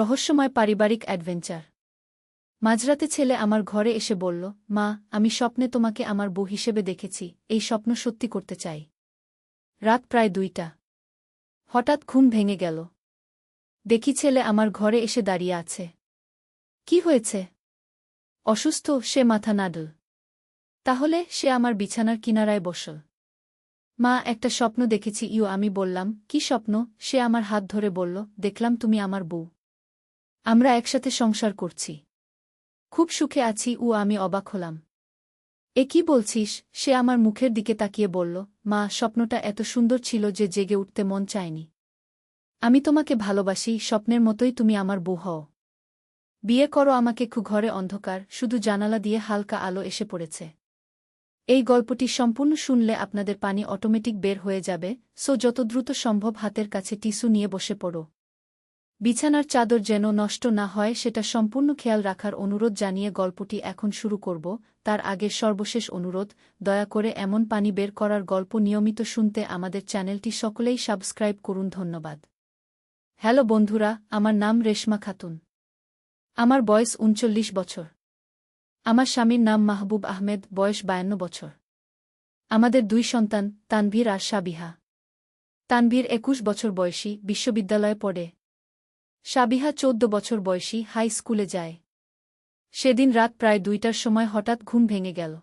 রহস্যময় পারিবারিক অ্যাডভেঞ্চার। মাঝরাতে ছেলে আমার ঘরে এসে বলল, মা, আমি স্বপ্নে তোমাকে আমার বউ হিসেবে দেখেছি, এই স্বপ্ন সত্যি করতে চাই। রাত প্রায় দুইটা। হঠাৎ ঘুম ভেঙে গেল। দেখি ছেলে আমার ঘরে এসে দাঁড়িয়ে আছে। কি হয়েছে? অসুস্থ, সে মাথা নাডল। তাহলে সে আমার বিছানার কিনারায় বসল। মা, একটা স্বপ্ন দেখেছি, ইউ, আমি বললাম, কি স্বপ্ন? সে আমার হাত ধরে বলল, দেখলাম তুমি আমার বউ। আমরা একসাথে সংসার করছি। খুব সুখে আছি, উ, আমি অবাক হলাম। এ কি বলছিস? সে আমার মুখের দিকে তাকিয়ে বলল, মা, স্বপ্নটা এত সুন্দর ছিল যে জেগে উঠতে মন চায়নি। আমি তোমাকে ভালোবাসি, স্বপ্নের মতোই তুমি আমার বউ হও। বিয়ে করো আমাকে খু, ঘরে অন্ধকার, শুধু জানালা দিয়ে হালকা আলো এসে পড়েছে। এই গল্পটি সম্পূর্ণ শুনলে আপনাদের পানি অটোমেটিক বের হয়ে যাবে, সো যত দ্রুত সম্ভব হাতের কাছে টিস্যু নিয়ে বসে পড়ো। বিছানার চাদর যেন নষ্ট না হয়, সেটা সম্পূর্ণ খেয়াল রাখার অনুরোধ জানিয়ে গল্পটি এখন শুরু করব। তার আগে সর্বশেষ অনুরোধ, দয়া করে এমন পানি বের করার গল্প নিয়মিত শুনতে আমাদের চ্যানেলটি সকলেই সাবস্ক্রাইব করুন, ধন্যবাদ। হ্যালো বন্ধুরা, আমার নাম রেশমা খাতুন। আমার বয়স উনচল্লিশ বছর। আমার স্বামীর নাম মাহবুব আহমেদ, বয়স বায়ান্ন বছর। আমাদের দুই সন্তান, তানভীর আর সাবিহা। তানভীর একুশ বছর বয়সী, বিশ্ববিদ্যালয়ে পড়ে। সাবিহা চোদ্দ বছর বয়সী হাই স্কুলে যায়। সেদিন রাত প্রায় দুইটার সময় হঠাৎ ঘুম ভেঙে গেল।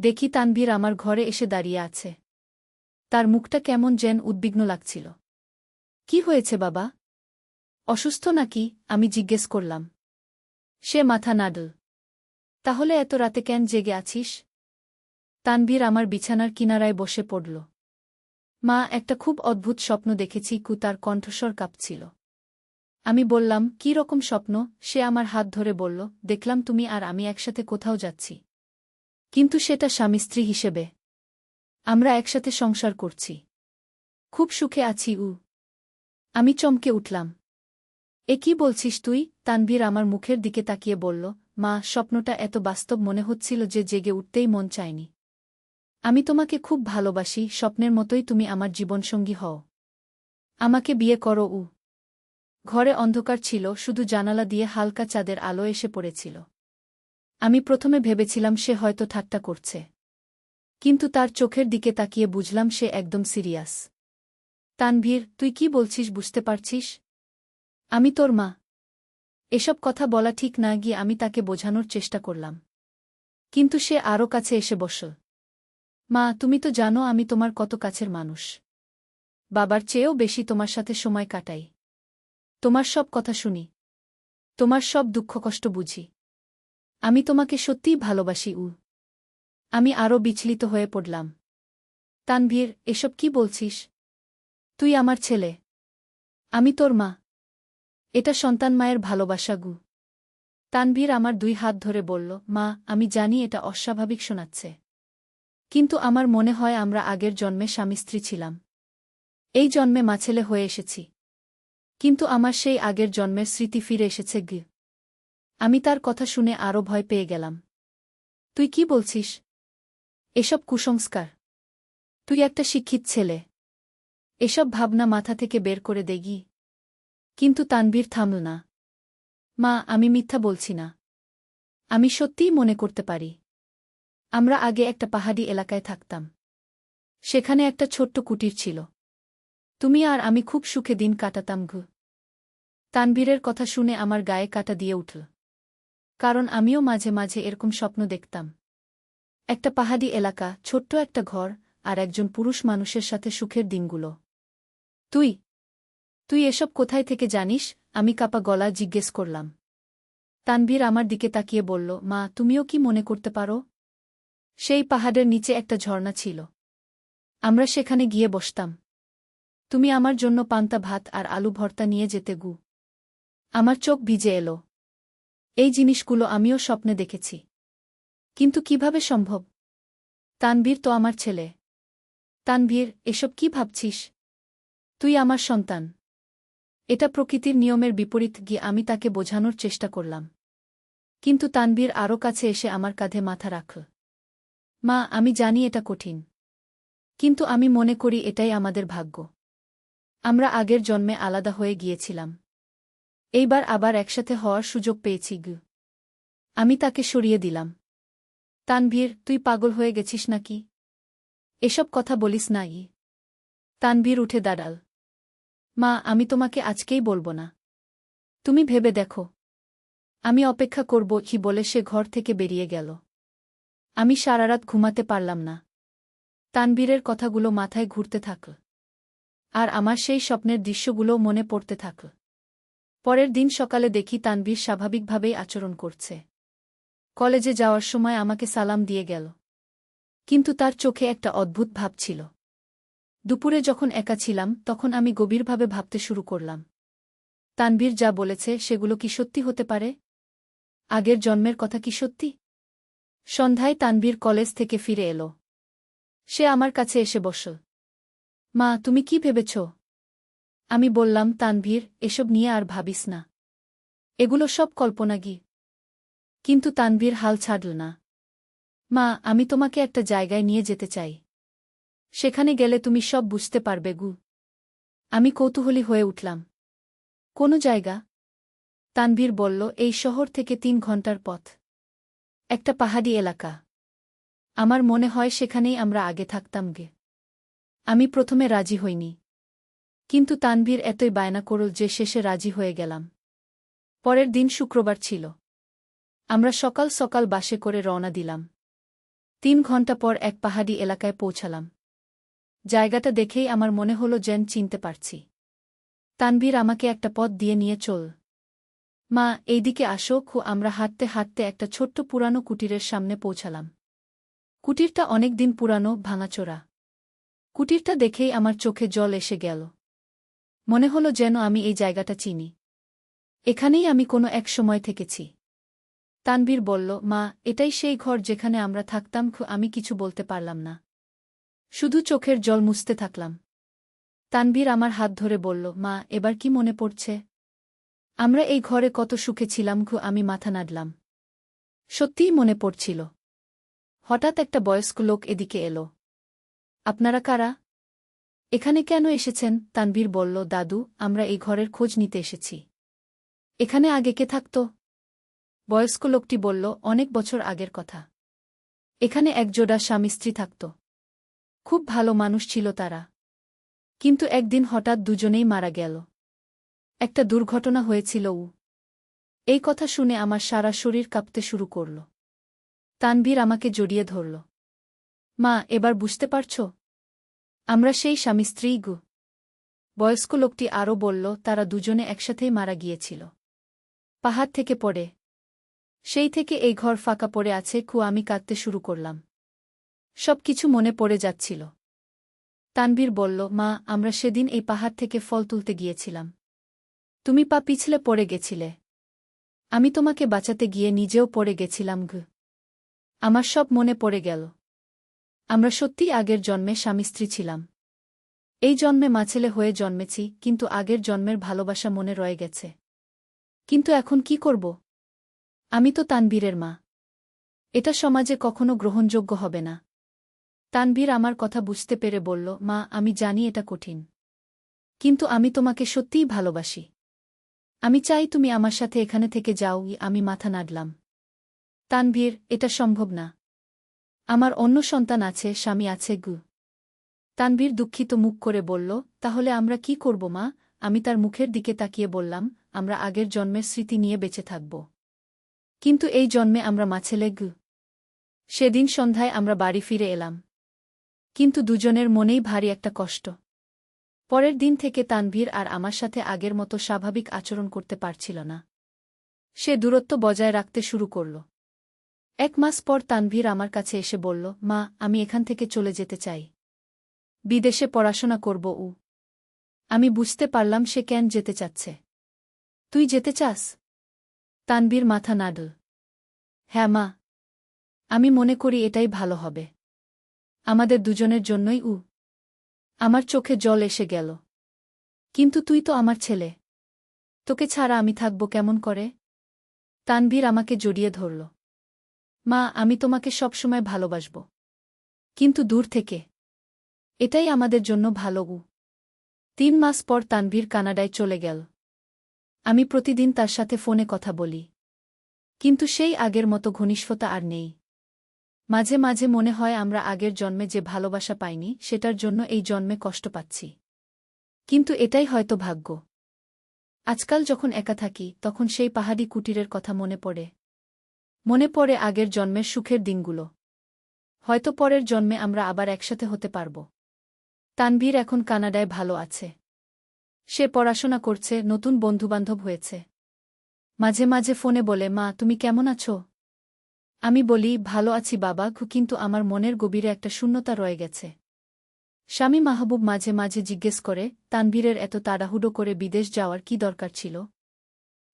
দেখি তানভীর আমার ঘরে এসে দাঁড়িয়ে আছে। তার মুখটা কেমন যেন উদ্বিগ্ন লাগছিল। কি হয়েছে বাবা? অসুস্থ নাকি? আমি জিজ্ঞেস করলাম। সে মাথা নাডল। তাহলে এত রাতে কেন জেগে আছিস? তানভীর আমার বিছানার কিনারায় বসে পড়ল। মা একটা খুব অদ্ভুত স্বপ্ন দেখেছি কু তার কণ্ঠস্বর কাঁপছিল। আমি বললাম, কি রকম স্বপ্ন? সে আমার হাত ধরে বলল, দেখলাম তুমি আর আমি একসাথে কোথাও যাচ্ছি। কিন্তু সেটা স্বামী স্ত্রী হিসেবে। আমরা একসাথে সংসার করছি। খুব সুখে আছি, উ। আমি চমকে উঠলাম। এ কি বলছিস তুই? তানভীর আমার মুখের দিকে তাকিয়ে বলল, মা, স্বপ্নটা এত বাস্তব মনে হচ্ছিল যে জেগে উঠতেই মন চায়নি। আমি তোমাকে খুব ভালোবাসি, স্বপ্নের মতোই তুমি আমার জীবনসঙ্গী হও। আমাকে বিয়ে করো, উ। ঘরে অন্ধকার ছিল, শুধু জানালা দিয়ে হালকা চাঁদের আলো এসে পড়েছিল। আমি প্রথমে ভেবেছিলাম সে হয়তো ঠাট্টা করছে। কিন্তু তার চোখের দিকে তাকিয়ে বুঝলাম সে একদম সিরিয়াস। তানভীর, তুই কি বলছিস বুঝতে পারছিস? আমি তোর মা। এসব কথা বলা ঠিক না গিয়ে আমি তাকে বোঝানোর চেষ্টা করলাম। কিন্তু সে আরও কাছে এসে বসল। মা, তুমি তো জানো আমি তোমার কত কাছের মানুষ। বাবার চেয়েও বেশি তোমার সাথে সময় কাটাই। তোমার সব কথা শুনি। তোমার সব দুঃখ কষ্ট বুঝি। আমি তোমাকে সত্যিই ভালোবাসি উ আমি আরও বিচলিত হয়ে পড়লাম। তানভীর, এসব কি বলছিস? তুই আমার ছেলে। আমি তোর মা। এটা সন্তান মায়ের ভালোবাসা, গু। তানভীর আমার দুই হাত ধরে বলল, মা, আমি জানি এটা অস্বাভাবিক শোনাচ্ছে। কিন্তু আমার মনে হয় আমরা আগের জন্মে স্বামী স্ত্রী ছিলাম। এই জন্মে মাছেলে হয়ে এসেছি। কিন্তু আমার সেই আগের জন্মের স্মৃতি ফিরে এসেছে গি। আমি তার কথা শুনে আরও ভয় পেয়ে গেলাম। তুই কি বলছিস? এসব কুসংস্কার। তুই একটা শিক্ষিত ছেলে। এসব ভাবনা মাথা থেকে বের করে দেগি কিন্তু তানভীর থামল না। মা, আমি মিথ্যা বলছি না। আমি সত্যিই মনে করতে পারি। আমরা আগে একটা পাহাড়ি এলাকায় থাকতাম। সেখানে একটা ছোট্ট কুটির ছিল। তুমি আর আমি খুব সুখে দিন কাটাতাম ঘু। তানভীরের কথা শুনে আমার গায়ে কাটা দিয়ে উঠল। কারণ আমিও মাঝে মাঝে এরকম স্বপ্ন দেখতাম। একটা পাহাড়ি এলাকা, ছোট্ট একটা ঘর আর একজন পুরুষ মানুষের সাথে সুখের দিনগুলো। তুই? তুই এসব কোথায় থেকে জানিস? আমি কাপা গলা জিজ্ঞেস করলাম। তানভীর আমার দিকে তাকিয়ে বলল, মা, তুমিও কি মনে করতে পারো? সেই পাহাড়ের নিচে একটা ঝর্ণা ছিল। আমরা সেখানে গিয়ে বসতাম। তুমি আমার জন্য পান্তা ভাত আর আলু ভর্তা নিয়ে যেতে গু। আমার চোখ ভিজে এলো। এই জিনিসগুলো আমিও স্বপ্নে দেখেছি। কিন্তু কীভাবে সম্ভব? তানভীর তো আমার ছেলে। তানভীর, এসব কি ভাবছিস? তুই আমার সন্তান। এটা প্রকৃতির নিয়মের বিপরীত গিয়ে আমি তাকে বোঝানোর চেষ্টা করলাম। কিন্তু তানবীর আরও কাছে এসে আমার কাঁধে মাথা রাখল। মা, আমি জানি এটা কঠিন। কিন্তু আমি মনে করি এটাই আমাদের ভাগ্য। আমরা আগের জন্মে আলাদা হয়ে গিয়েছিলাম। এইবার আবার একসাথে হওয়ার সুযোগ পেয়েছি, গু। আমি তাকে সরিয়ে দিলাম। তানভীর, তুই পাগল হয়ে গেছিস নাকি? এসব কথা বলিস না, ই। তানভীর উঠে দাঁড়াল। মা, আমি তোমাকে আজকেই বলব না। তুমি ভেবে দেখো। আমি অপেক্ষা করব কি বলে সে ঘর থেকে বেরিয়ে গেল। আমি সারারাত ঘুমাতে পারলাম না। তানবীরের কথাগুলো মাথায় ঘুরতে থাকল আর আমার সেই স্বপ্নের দৃশ্যগুলো মনে পড়তে থাকল পরের দিন সকালে দেখি তানবীর স্বাভাবিকভাবেই আচরণ করছে। কলেজে যাওয়ার সময় আমাকে সালাম দিয়ে গেল। কিন্তু তার চোখে একটা অদ্ভুত ভাব ছিল। দুপুরে যখন একা ছিলাম, তখন আমি গভীরভাবে ভাবতে শুরু করলাম। তানবীর যা বলেছে, সেগুলো কি সত্যি হতে পারে? আগের জন্মের কথা কি সত্যি? সন্ধ্যায় তানবীর কলেজ থেকে ফিরে এলো। সে আমার কাছে এসে বসল। মা, তুমি কি ভেবেছ? আমি বললাম, তানভীর, এসব নিয়ে আর ভাবিস না। এগুলো সব কল্পনাগি। কিন্তু তানভীর হাল ছাড়ল না। মা, আমি তোমাকে একটা জায়গায় নিয়ে যেতে চাই। সেখানে গেলে তুমি সব বুঝতে পারবে, গু। আমি কৌতূহলী হয়ে উঠলাম। কোনো জায়গা? তানভীর বলল, এই শহর থেকে তিন ঘণ্টার পথ। একটা পাহাড়ি এলাকা। আমার মনে হয় সেখানেই আমরা আগে থাকতাম, গে। আমি প্রথমে রাজি হইনি। কিন্তু তানভীর এতই বায়না করল যে শেষে রাজি হয়ে গেলাম। পরের দিন শুক্রবার ছিল। আমরা সকাল সকাল বাসে করে রওনা দিলাম। তিন ঘণ্টা পর এক পাহাড়ি এলাকায় পৌঁছালাম। জায়গাটা দেখেই আমার মনে হলো যেন চিনতে পারছি। তানভীর আমাকে একটা পথ দিয়ে নিয়ে চল। মা, এইদিকে আসো, খু, আমরা হাঁটতে হাঁটতে একটা ছোট্ট পুরানো কুটিরের সামনে পৌঁছালাম। কুটিরটা অনেক দিন পুরানো, ভাঙাচোরা। কুটিরটা দেখেই আমার চোখে জল এসে গেল। মনে হলো যেন আমি এই জায়গাটা চিনি। এখানেই আমি কোনো এক সময় থেকেছি। তানবীর বলল, মা, এটাই সেই ঘর যেখানে আমরা থাকতাম আমি কিছু বলতে পারলাম না। শুধু চোখের জল মুছতে থাকলাম। তানবীর আমার হাত ধরে বলল, মা, এবার কি মনে পড়ছে? আমরা এই ঘরে কত সুখে ছিলাম, খু, আমি মাথা নাড়লাম। সত্যিই মনে পড়ছিল। হঠাৎ একটা বয়স্ক লোক এদিকে এলো। আপনারা কারা? এখানে কেন এসেছেন? তানবীর বলল, দাদু, আমরা এই ঘরের খোঁজ নিতে এসেছি। এখানে আগে কে থাকত? বয়স্ক লোকটি বলল, অনেক বছর আগের কথা। এখানে একজোড়া স্বামী স্ত্রী থাকত। খুব ভালো মানুষ ছিল তারা। কিন্তু একদিন হঠাৎ দুজনেই মারা গেল। একটা দুর্ঘটনা হয়েছিল উ। এই কথা শুনে আমার সারা শরীর কাঁপতে শুরু করল। তানভীর আমাকে জড়িয়ে ধরল। মা, এবার বুঝতে পারছ? আমরা সেই স্বামী স্ত্রী গু। বয়স্ক লোকটি আরও বলল, তারা দুজনে একসাথেই মারা গিয়েছিল। পাহাড় থেকে পড়ে। সেই থেকে এই ঘর ফাঁকা পড়ে আছে খু আমি কাঁদতে শুরু করলাম। সব কিছু মনে পড়ে যাচ্ছিল। তানবীর বলল, মা, আমরা সেদিন এই পাহাড় থেকে ফল তুলতে গিয়েছিলাম। তুমি পা পিছলে পড়ে গেছিলে। আমি তোমাকে বাঁচাতে গিয়ে নিজেও পড়ে গেছিলাম ঘ আমার সব মনে পড়ে গেল। আমরা সত্যিই আগের জন্মে স্বামী স্ত্রী ছিলাম। এই জন্মে মাছেলে হয়ে জন্মেছি, কিন্তু আগের জন্মের ভালোবাসা মনে রয়ে গেছে। কিন্তু এখন কি করব? আমি তো তানবীরের মা। এটা সমাজে কখনো গ্রহণযোগ্য হবে না। তানবীর আমার কথা বুঝতে পেরে বলল, মা, আমি জানি এটা কঠিন। কিন্তু আমি তোমাকে সত্যিই ভালোবাসি। আমি চাই তুমি আমার সাথে এখানে থেকে যাও, আমি মাথা নাড়লাম। তানভীর এটা সম্ভব না। আমার অন্য সন্তান আছে, স্বামী আছে গু। তানভীর দুঃখিত মুখ করে বলল, তাহলে আমরা কি করব মা? আমি তার মুখের দিকে তাকিয়ে বললাম, আমরা আগের জন্মের স্মৃতি নিয়ে বেঁচে থাকব। কিন্তু এই জন্মে আমরা মাছেলে গু। সেদিন সন্ধ্যায় আমরা বাড়ি ফিরে এলাম। কিন্তু দুজনের মনেই ভারী একটা কষ্ট। পরের দিন থেকে তানভীর আর আমার সাথে আগের মতো স্বাভাবিক আচরণ করতে পারছিল না। সে দূরত্ব বজায় রাখতে শুরু করল। এক মাস পর তানভীর আমার কাছে এসে বলল, মা, আমি এখান থেকে চলে যেতে চাই। বিদেশে পড়াশোনা করব উ। আমি বুঝতে পারলাম সে কেন যেতে চাচ্ছে। তুই যেতে চাস? তানবীর মাথা নাডল। হ্যাঁ মা। আমি মনে করি এটাই ভালো হবে। আমাদের দুজনের জন্যই উ। আমার চোখে জল এসে গেল। কিন্তু তুই তো আমার ছেলে। তোকে ছাড়া আমি থাকব কেমন করে? তানভীর আমাকে জড়িয়ে ধরল। মা, আমি তোমাকে সবসময় ভালোবাসব। কিন্তু দূর থেকে। এটাই আমাদের জন্য ভালো গু। তিন মাস পর তানভীর কানাডায় চলে গেল। আমি প্রতিদিন তার সাথে ফোনে কথা বলি। কিন্তু সেই আগের মতো ঘনিষ্ঠতা আর নেই। মাঝে মাঝে মনে হয় আমরা আগের জন্মে যে ভালোবাসা পাইনি, সেটার জন্য এই জন্মে কষ্ট পাচ্ছি। কিন্তু এটাই হয়তো ভাগ্য। আজকাল যখন একা থাকি, তখন সেই পাহাড়ি কুটিরের কথা মনে পড়ে। মনে পড়ে আগের জন্মের সুখের দিনগুলো। হয়তো পরের জন্মে আমরা আবার একসাথে হতে পারব। তানভীর এখন কানাডায় ভালো আছে। সে পড়াশোনা করছে, নতুন বন্ধুবান্ধব হয়েছে। মাঝে মাঝে ফোনে বলে, মা, তুমি কেমন আছো? আমি বলি, ভালো আছি বাবা কিন্তু আমার মনের গভীরে একটা শূন্যতা রয়ে গেছে। স্বামী মাহবুব মাঝে মাঝে জিজ্ঞেস করে, তানভীরের এত তাড়াহুড়ো করে বিদেশ যাওয়ার কি দরকার ছিল?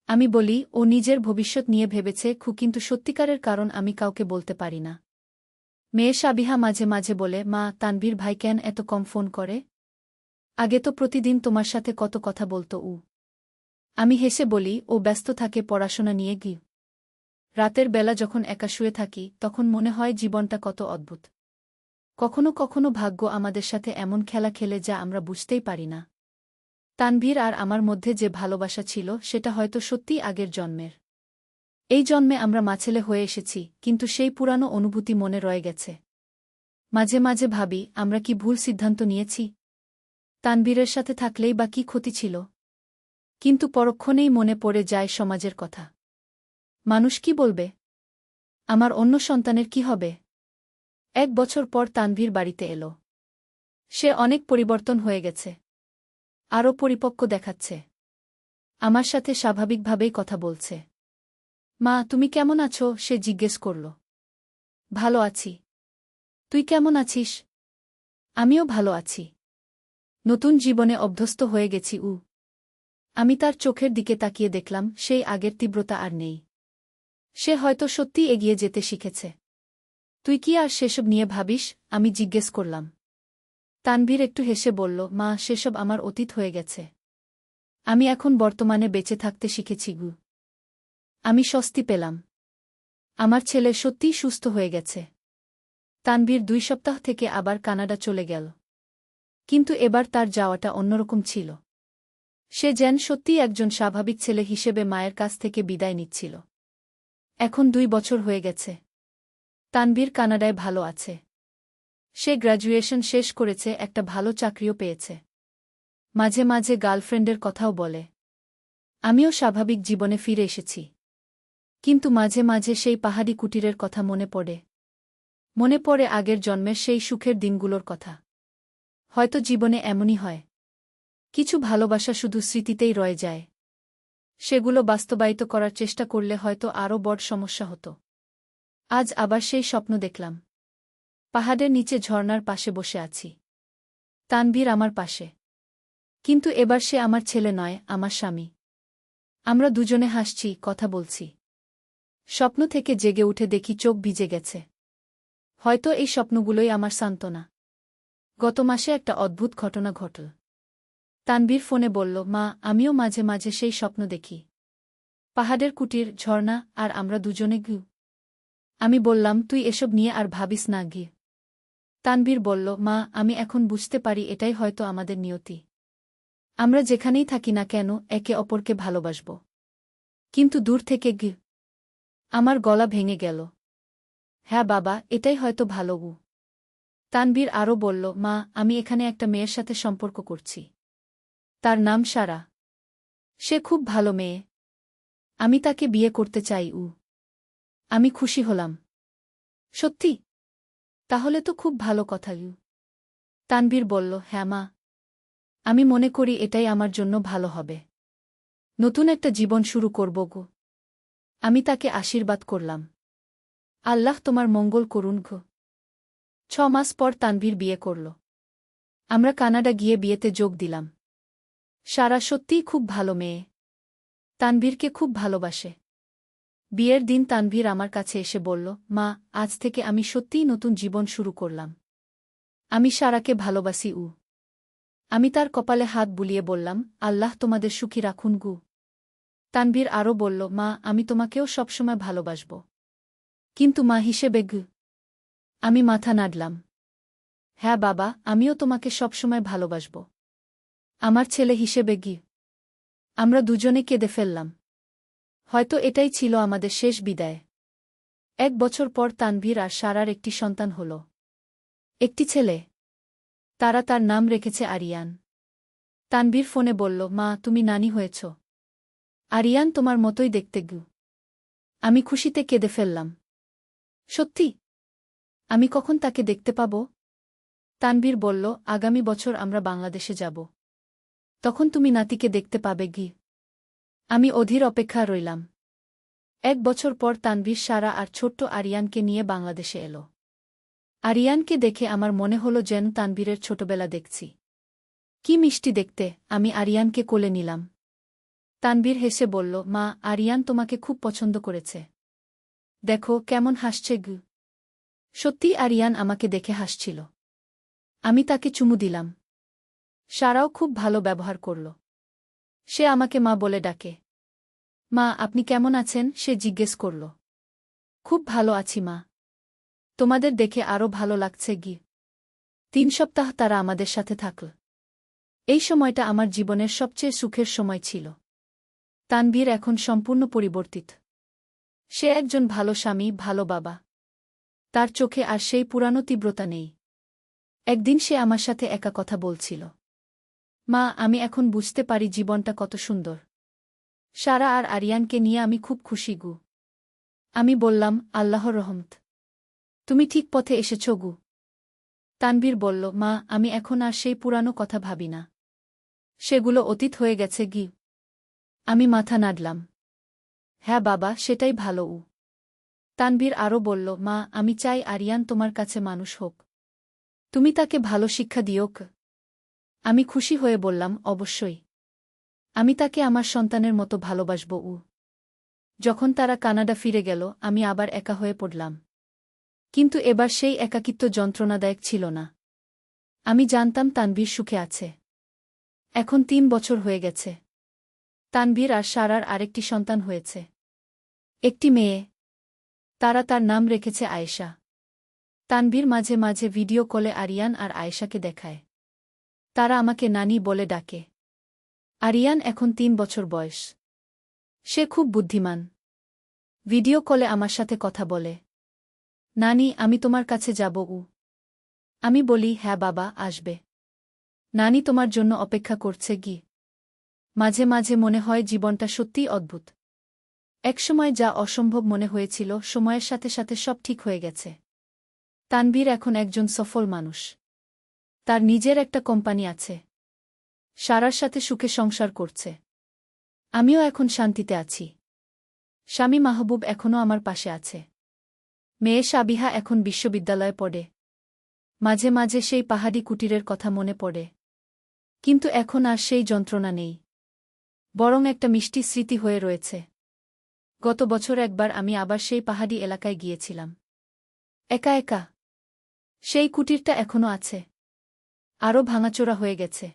আমি বলি, ও নিজের ভবিষ্যৎ নিয়ে ভেবেছে, খু কিন্তু সত্যিকারের কারণ আমি কাউকে বলতে পারি না। মেয়ে সাবিহা মাঝে মাঝে বলে, মা, তানভীর ভাই কেন এত কম ফোন করে? আগে তো প্রতিদিন তোমার সাথে কত কথা বলতো উ। আমি হেসে বলি, ও ব্যস্ত থাকে পড়াশোনা নিয়ে গি রাতের বেলা যখন একা শুয়ে থাকি, তখন মনে হয় জীবনটা কত অদ্ভুত। কখনো কখনো ভাগ্য আমাদের সাথে এমন খেলা খেলে যা আমরা বুঝতেই পারি না। তানভীর আর আমার মধ্যে যে ভালোবাসা ছিল, সেটা হয়তো সত্যিই আগের জন্মের। এই জন্মে আমরা মাছেলে হয়ে এসেছি, কিন্তু সেই পুরানো অনুভূতি মনে রয়ে গেছে। মাঝে মাঝে ভাবি, আমরা কি ভুল সিদ্ধান্ত নিয়েছি? তানবীরের সাথে থাকলেই বা কি ক্ষতি ছিল? কিন্তু পরক্ষণেই মনে পড়ে যায় সমাজের কথা। মানুষ কি বলবে? আমার অন্য সন্তানের কি হবে? এক বছর পর তানভীর বাড়িতে এলো। সে অনেক পরিবর্তন হয়ে গেছে। আরও পরিপক্ক দেখাচ্ছে। আমার সাথে স্বাভাবিকভাবেই কথা বলছে। মা, তুমি কেমন আছো? সে জিজ্ঞেস করল। ভালো আছি। তুই কেমন আছিস? আমিও ভালো আছি। নতুন জীবনে অভ্যস্ত হয়ে গেছি, উ। আমি তার চোখের দিকে তাকিয়ে দেখলাম, সেই আগের তীব্রতা আর নেই। সে হয়তো সত্যি এগিয়ে যেতে শিখেছে। তুই কি আর সেসব নিয়ে ভাবিস? আমি জিজ্ঞেস করলাম। তানভীর একটু হেসে বলল, মা, সেসব আমার অতীত হয়ে গেছে। আমি এখন বর্তমানে বেঁচে থাকতে শিখেছি, গু। আমি স্বস্তি পেলাম। আমার ছেলে সত্যিই সুস্থ হয়ে গেছে। তানভীর দুই সপ্তাহ থেকে আবার কানাডা চলে গেল। কিন্তু এবার তার যাওয়াটা অন্যরকম ছিল। সে যেন সত্যিই একজন স্বাভাবিক ছেলে হিসেবে মায়ের কাছ থেকে বিদায় নিচ্ছিল। এখন দুই বছর হয়ে গেছে। তানবীর কানাডায় ভালো আছে। সে গ্র্যাজুয়েশন শেষ করেছে, একটা ভালো চাকরিও পেয়েছে। মাঝে মাঝে গার্লফ্রেন্ডের কথাও বলে। আমিও স্বাভাবিক জীবনে ফিরে এসেছি। কিন্তু মাঝে মাঝে সেই পাহাড়ি কুটিরের কথা মনে পড়ে। মনে পড়ে আগের জন্মের সেই সুখের দিনগুলোর কথা। হয়তো জীবনে এমনই হয়। কিছু ভালোবাসা শুধু স্মৃতিতেই রয়ে যায়। সেগুলো বাস্তবায়িত করার চেষ্টা করলে হয়তো আরও বড় সমস্যা হতো। আজ আবার সেই স্বপ্ন দেখলাম। পাহাড়ের নিচে ঝর্নার পাশে বসে আছি। তানভীর আমার পাশে। কিন্তু এবার সে আমার ছেলে নয়, আমার স্বামী। আমরা দুজনে হাসছি, কথা বলছি। স্বপ্ন থেকে জেগে উঠে দেখি চোখ ভিজে গেছে। হয়তো এই স্বপ্নগুলোই আমার সান্ত্বনা। গত মাসে একটা অদ্ভুত ঘটনা ঘটল। তানবীর ফোনে বলল, মা, আমিও মাঝে মাঝে সেই স্বপ্ন দেখি। পাহাড়ের কুটির, ঝর্ণা, আর আমরা দুজনে গু আমি বললাম, তুই এসব নিয়ে আর ভাবিস না গিয়ে। তানবীর বলল, মা, আমি এখন বুঝতে পারি এটাই হয়তো আমাদের নিয়তি। আমরা যেখানেই থাকি না কেন, একে অপরকে ভালোবাসব। কিন্তু দূর থেকে গি আমার গলা ভেঙে গেল। হ্যাঁ বাবা, এটাই হয়তো ভালো গু তানবীর আরও বলল, মা, আমি এখানে একটা মেয়ের সাথে সম্পর্ক করছি। তার নাম সারা। সে খুব ভালো মেয়ে। আমি তাকে বিয়ে করতে চাই উ আমি খুশি হলাম। সত্যি? তাহলে তো খুব ভালো কথা, ইউ। তানবীর বলল হ্যাঁ মা। আমি মনে করি এটাই আমার জন্য ভালো হবে। নতুন একটা জীবন শুরু করব গো। আমি তাকে আশীর্বাদ করলাম। আল্লাহ তোমার মঙ্গল করুন ঘো। ছ মাস পর তানভীর বিয়ে করল। আমরা কানাডা গিয়ে বিয়েতে যোগ দিলাম। সারা সত্যিই খুব ভালো মেয়ে। তানভীরকে খুব ভালোবাসে। বিয়ের দিন তানভীর আমার কাছে এসে বলল, মা, আজ থেকে আমি সত্যিই নতুন জীবন শুরু করলাম। আমি সারাকে ভালোবাসি, উ। আমি তার কপালে হাত বুলিয়ে বললাম, আল্লাহ তোমাদের সুখী রাখুন, গু। তানভীর আরও বলল, মা, আমি তোমাকেও সবসময় ভালোবাসব। কিন্তু মা হিসেবে, গু। আমি মাথা নাড়লাম। হ্যাঁ বাবা, আমিও তোমাকে সবসময় ভালোবাসব। আমার ছেলে হিসেবে, গি। আমরা দুজনে কেঁদে ফেললাম। হয়তো এটাই ছিল আমাদের শেষ বিদায়। এক বছর পর তানভীর আর সারার একটি সন্তান হল। একটি ছেলে। তারা তার নাম রেখেছে আরিয়ান। তানভীর ফোনে বলল, মা, তুমি নানি হয়েছ। আরিয়ান তোমার মতোই দেখতে গু। আমি খুশিতে কেঁদে ফেললাম। সত্যি? আমি কখন তাকে দেখতে পাব? তানভীর বলল, আগামী বছর আমরা বাংলাদেশে যাব। তখন তুমি নাতিকে দেখতে পাবে গি। আমি অধীর অপেক্ষা রইলাম। এক বছর পর তানভীর, সারা আর ছোট্ট আরিয়ানকে নিয়ে বাংলাদেশে এলো। আরিয়ানকে দেখে আমার মনে হল যেন তানভীরের ছোটবেলা দেখছি। কি মিষ্টি দেখতে, আমি আরিয়ানকে কোলে নিলাম। তানভীর হেসে বলল, মা, আরিয়ান তোমাকে খুব পছন্দ করেছে। দেখো কেমন হাসছে গু। সত্যি আরিয়ান আমাকে দেখে হাসছিল। আমি তাকে চুমু দিলাম। সারাও খুব ভালো ব্যবহার করল। সে আমাকে মা বলে ডাকে। মা, আপনি কেমন আছেন? সে জিজ্ঞেস করল। খুব ভালো আছি মা। তোমাদের দেখে আরও ভালো লাগছে গি। তিন সপ্তাহ তারা আমাদের সাথে থাকল। এই সময়টা আমার জীবনের সবচেয়ে সুখের সময় ছিল। তানভীর এখন সম্পূর্ণ পরিবর্তিত। সে একজন ভালো স্বামী, ভালো বাবা। তার চোখে আর সেই পুরানো তীব্রতা নেই। একদিন সে আমার সাথে একা কথা বলছিল। মা, আমি এখন বুঝতে পারি জীবনটা কত সুন্দর। সারা আর আরিয়ানকে নিয়ে আমি খুব খুশি, গু। আমি বললাম, আল্লাহর রহমত। তুমি ঠিক পথে এসেছ, গু। তানবীর বলল, মা, আমি এখন আর সেই পুরানো কথা ভাবি না। সেগুলো অতীত হয়ে গেছে, গি। আমি মাথা নাড়লাম। হ্যাঁ বাবা, সেটাই ভালো, উ। তানবীর আরও বলল, মা, আমি চাই আরিয়ান তোমার কাছে মানুষ হোক। তুমি তাকে ভালো শিক্ষা দিওক আমি খুশি হয়ে বললাম, অবশ্যই। আমি তাকে আমার সন্তানের মতো ভালোবাসব, উ। যখন তারা কানাডা ফিরে গেল, আমি আবার একা হয়ে পড়লাম। কিন্তু এবার সেই একাকিত্ব যন্ত্রণাদায়ক ছিল না। আমি জানতাম তানবীর সুখে আছে। এখন তিন বছর হয়ে গেছে। তানবীর আর সারার আরেকটি সন্তান হয়েছে। একটি মেয়ে। তারা তার নাম রেখেছে আয়েশা। তানবীর মাঝে মাঝে ভিডিও কলে আরিয়ান আর আয়েশাকে দেখায়। তারা আমাকে নানি বলে ডাকে। আরিয়ান এখন তিন বছর বয়স। সে খুব বুদ্ধিমান। ভিডিও কলে আমার সাথে কথা বলে। নানি, আমি তোমার কাছে যাব, উ। আমি বলি হ্যাঁ বাবা, আসবে। নানি তোমার জন্য অপেক্ষা করছে, গি। মাঝে মাঝে মনে হয় জীবনটা সত্যিই অদ্ভুত। একসময় যা অসম্ভব মনে হয়েছিল, সময়ের সাথে সাথে সব ঠিক হয়ে গেছে। তানবীর এখন একজন সফল মানুষ। তার নিজের একটা কোম্পানি আছে। সারার সাথে সুখে সংসার করছে। আমিও এখন শান্তিতে আছি। স্বামী মাহবুব এখনও আমার পাশে আছে। মেয়ে সাবিহা এখন বিশ্ববিদ্যালয়ে পড়ে। মাঝে মাঝে সেই পাহাড়ি কুটিরের কথা মনে পড়ে। কিন্তু এখন আর সেই যন্ত্রণা নেই। বরং একটা মিষ্টি স্মৃতি হয়ে রয়েছে। গত বছর একবার আমি আবার সেই পাহাড়ি এলাকায় গিয়েছিলাম। একা একা। সেই কুটিরটা এখনও আছে। আরও ভাঙাচোরা হয়ে গেছে।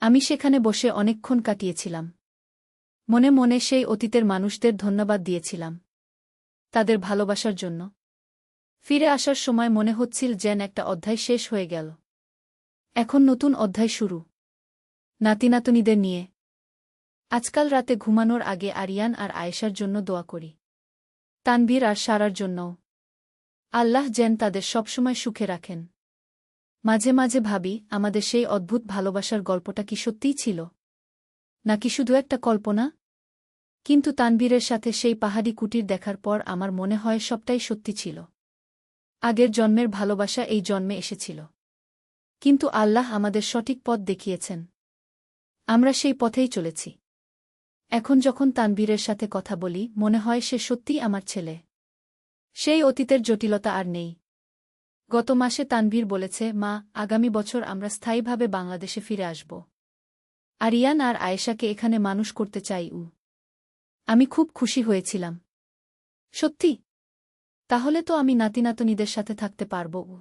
আমি সেখানে বসে অনেকক্ষণ কাটিয়েছিলাম। মনে মনে সেই অতীতের মানুষদের ধন্যবাদ দিয়েছিলাম। তাদের ভালোবাসার জন্য। ফিরে আসার সময় মনে হচ্ছিল যেন একটা অধ্যায় শেষ হয়ে গেল। এখন নতুন অধ্যায় শুরু। নাতিনাতনিদের নিয়ে। আজকাল রাতে ঘুমানোর আগে আরিয়ান আর আয়েশার জন্য দোয়া করি। তানবীর আর সারার জন্যও। আল্লাহ যেন তাদের সবসময় সুখে রাখেন। মাঝে মাঝে ভাবি, আমাদের সেই অদ্ভুত ভালোবাসার গল্পটা কি সত্যিই ছিল? নাকি শুধু একটা কল্পনা? কিন্তু তানবীরের সাথে সেই পাহাড়ি কুটির দেখার পর আমার মনে হয় সবটাই সত্যি ছিল। আগের জন্মের ভালোবাসা এই জন্মে এসেছিল। কিন্তু আল্লাহ আমাদের সঠিক পথ দেখিয়েছেন। আমরা সেই পথেই চলেছি। এখন যখন তানবীরের সাথে কথা বলি, মনে হয় সে সত্যিই আমার ছেলে। সেই অতীতের জটিলতা আর নেই। গত মাসে তানভীর বলেছে, মা, আগামী বছর আমরা স্থায়ীভাবে বাংলাদেশে ফিরে আসব। আরিয়ান আর আয়েশাকে এখানে মানুষ করতে চাই উ আমি খুব খুশি হয়েছিলাম। সত্যি? তাহলে তো আমি নাতিনাতনিদের সাথে থাকতে পারব উ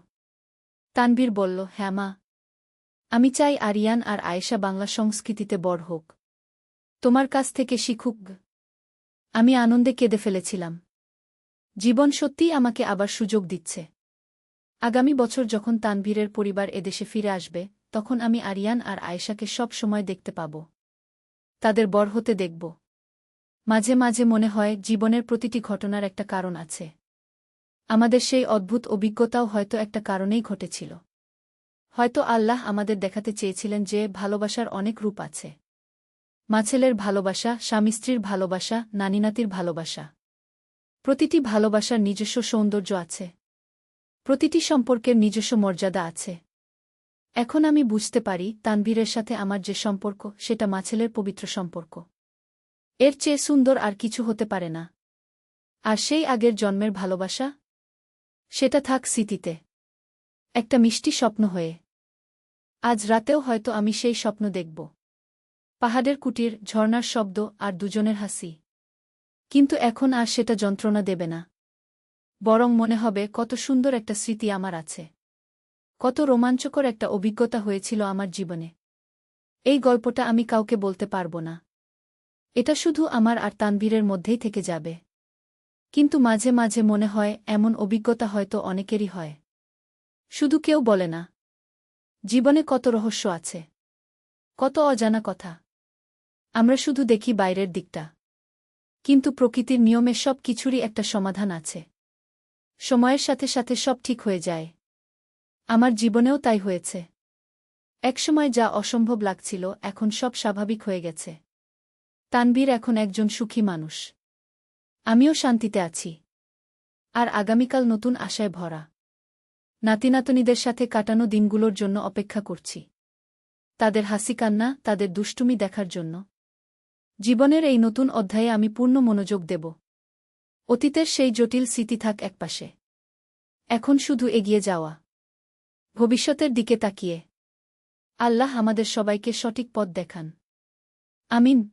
তানভীর বলল হ্যাঁ মা। আমি চাই আরিয়ান আর আয়েশা বাংলা সংস্কৃতিতে বড় হোক। তোমার কাছ থেকে শিখুক আমি আনন্দে কেঁদে ফেলেছিলাম। জীবন সত্যিই আমাকে আবার সুযোগ দিচ্ছে। আগামী বছর যখন তানভীরের পরিবার এদেশে ফিরে আসবে, তখন আমি আরিয়ান আর আয়েশাকে সব সময় দেখতে পাব। তাদের বর হতে দেখব। মাঝে মাঝে মনে হয় জীবনের প্রতিটি ঘটনার একটা কারণ আছে। আমাদের সেই অদ্ভুত অভিজ্ঞতাও হয়তো একটা কারণেই ঘটেছিল। হয়তো আল্লাহ আমাদের দেখাতে চেয়েছিলেন যে ভালোবাসার অনেক রূপ আছে। মাছেলের ভালোবাসা, স্বামী স্ত্রীর ভালোবাসা, নানিনাতির ভালোবাসা। প্রতিটি ভালোবাসার নিজস্ব সৌন্দর্য আছে। প্রতিটি সম্পর্কের নিজস্ব মর্যাদা আছে। এখন আমি বুঝতে পারি তানভীরের সাথে আমার যে সম্পর্ক, সেটা মাছেলের পবিত্র সম্পর্ক। এর চেয়ে সুন্দর আর কিছু হতে পারে না। আর সেই আগের জন্মের ভালোবাসা? সেটা থাক স্মৃতিতে। একটা মিষ্টি স্বপ্ন হয়ে। আজ রাতেও হয়তো আমি সেই স্বপ্ন দেখব। পাহাড়ের কুটির, ঝর্ণার শব্দ আর দুজনের হাসি। কিন্তু এখন আর সেটা যন্ত্রণা দেবে না। বরং মনে হবে কত সুন্দর একটা স্মৃতি আমার আছে। কত রোমাঞ্চকর একটা অভিজ্ঞতা হয়েছিল আমার জীবনে। এই গল্পটা আমি কাউকে বলতে পারব না। এটা শুধু আমার আর তানবীরের মধ্যেই থেকে যাবে। কিন্তু মাঝে মাঝে মনে হয় এমন অভিজ্ঞতা হয়তো অনেকেরই হয়। শুধু কেউ বলে না। জীবনে কত রহস্য আছে। কত অজানা কথা। আমরা শুধু দেখি বাইরের দিকটা। কিন্তু প্রকৃতির নিয়মে সব কিছুরই একটা সমাধান আছে। সময়ের সাথে সাথে সব ঠিক হয়ে যায়। আমার জীবনেও তাই হয়েছে। একসময় যা অসম্ভব লাগছিল, এখন সব স্বাভাবিক হয়ে গেছে। তানবীর এখন একজন সুখী মানুষ। আমিও শান্তিতে আছি। আর আগামীকাল নতুন আশায় ভরা। নাতিনাতনিদের সাথে কাটানো দিনগুলোর জন্য অপেক্ষা করছি। তাদের হাসি কান্না, তাদের দুষ্টুমি দেখার জন্য। জীবনের এই নতুন অধ্যায়ে আমি পূর্ণ মনোযোগ দেব। অতীতের সেই জটিল স্মৃতি থাক একপাশে। এখন শুধু এগিয়ে যাওয়া। ভবিষ্যতের দিকে তাকিয়ে। আল্লাহ আমাদের সবাইকে সঠিক পথ দেখান। আমিন।